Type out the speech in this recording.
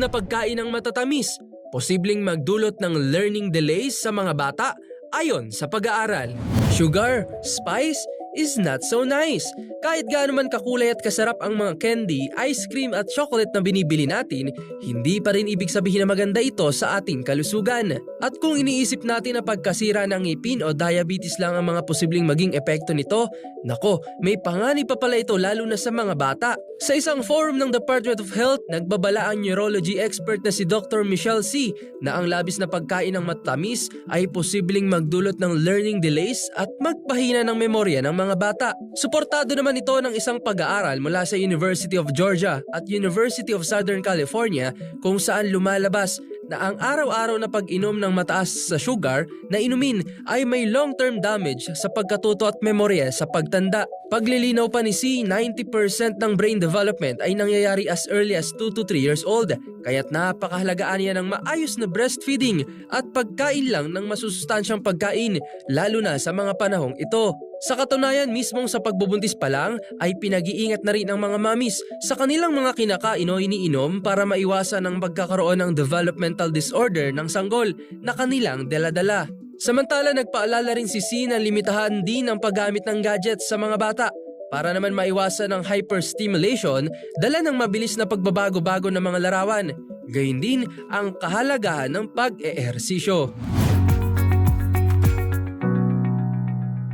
na pagkain ng matatamis, posibleng magdulot ng learning delays sa mga bata ayon sa pag-aaral. Sugar, spice, is not so nice. Kahit gaano man kakulay at kasarap ang mga candy, ice cream at chocolate na binibili natin, hindi pa rin ibig sabihin na maganda ito sa ating kalusugan. At kung iniisip natin na pagkasira ng ngipin o diabetes lang ang mga posibleng maging epekto nito, nako, may panganib pa pala ito lalo na sa mga bata. Sa isang forum ng Department of Health, nagbabala ang neurology expert na si Dr. Michelle C. na ang labis na pagkain ng matamis ay posibleng magdulot ng learning delays at magpahina ng memorya ng mga bata. Suportado naman ito ng isang pag-aaral mula sa University of Georgia at University of Southern California kung saan lumalabas na ang araw-araw na pag-inom ng mataas sa sugar na inumin ay may long-term damage sa pagkatuto at memorya sa pagtanda. Paglilinaw pa ni C, 90% ng brain development ay nangyayari as early as 2 to 3 years old. Kaya't napakahalagaan niya ng maayos na breastfeeding at pagkain lang ng masusustansyang pagkain, lalo na sa mga panahong ito. Sa katunayan, mismong sa pagbubuntis pa lang ay pinag-iingat na rin ang mga mamis sa kanilang mga kinakain o iniinom para maiwasan ang pagkakaroon ng developmental disorder ng sanggol na kanilang daladala. Samantala nagpaalala rin si C na limitahan din ang paggamit ng gadgets sa mga bata para naman maiwasan ang hyperstimulation dala ng mabilis na pagbabago-bago ng mga larawan. Gayun din ang kahalagahan ng pag-eehersisyo.